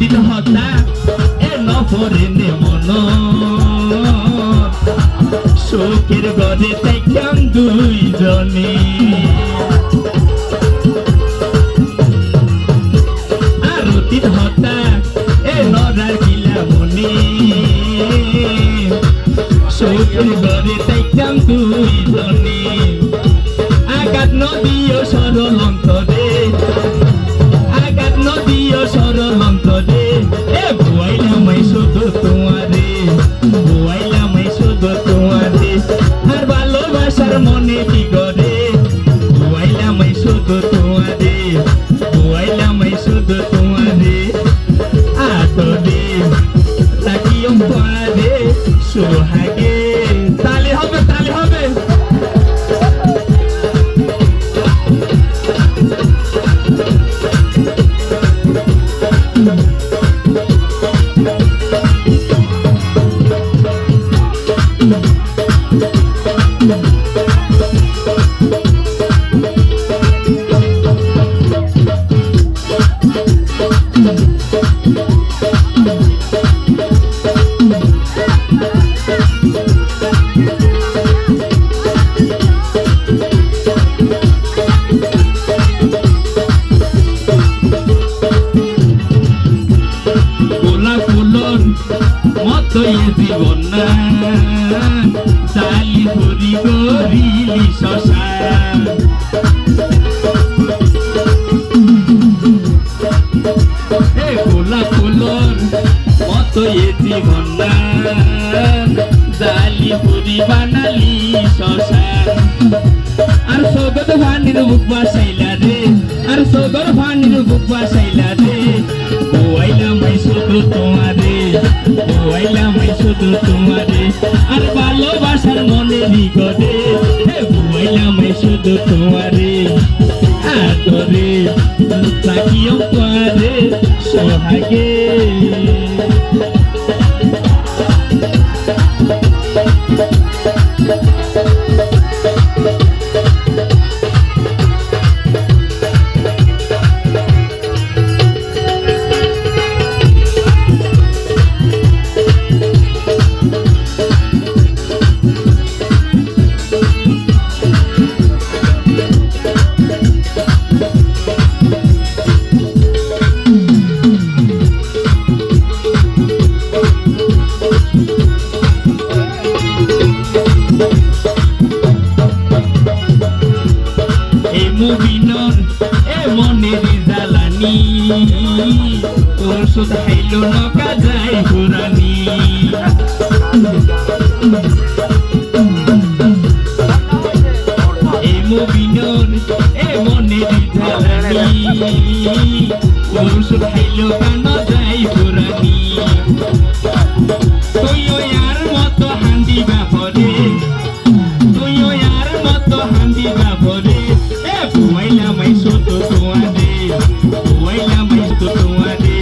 Routine হতা, এ নফরে মন। শোকের গড়ে তাইকাম দুইজনে আর রুটিন হতা, এ নরার গিলা মনে। শোকের গড়ে তাইকাম দুইজনে আগাত নদীয় সরল অন্তরে সোহাগে তালি এ জীবন না জালি হরি গরিলি শশান আর সৌগত ভানির বুক বাসাইলা রে, আর সৌগত ভানির বুক বাসাইলা রে। শুধু তোমারে বইলাম এই শুধু তোমারে। আর ভালোবাসার মনে বইলাম এই শুধু তোমারে। আদরে তাকিও পারে সোহাগে। এ মুবিনর এ মনের জ্বালানি। ওষুধ খাইল নকা যায় হুরানি এ মুবিনর এ মনের জ্বালানি। ওষুধ খাইল কানা যায় হুরানি তুইও আর মতো হান্দি বাপরে তোমারে বুয়াইলাম এই শুধু তোমারে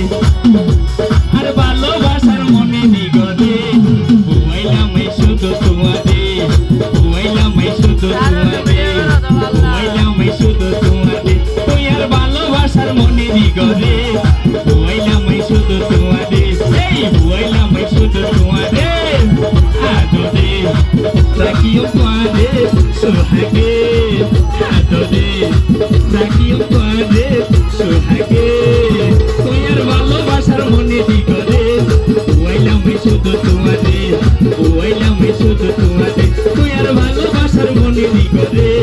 আর ভালোবাসার মনে শুধু তোমারে ভালোবাসার মনে নিগরে করে এই শুধু তোমারে এই শুধু শুধু তোমারে ভালোবাসার মনে ওয়াইলাম শুধু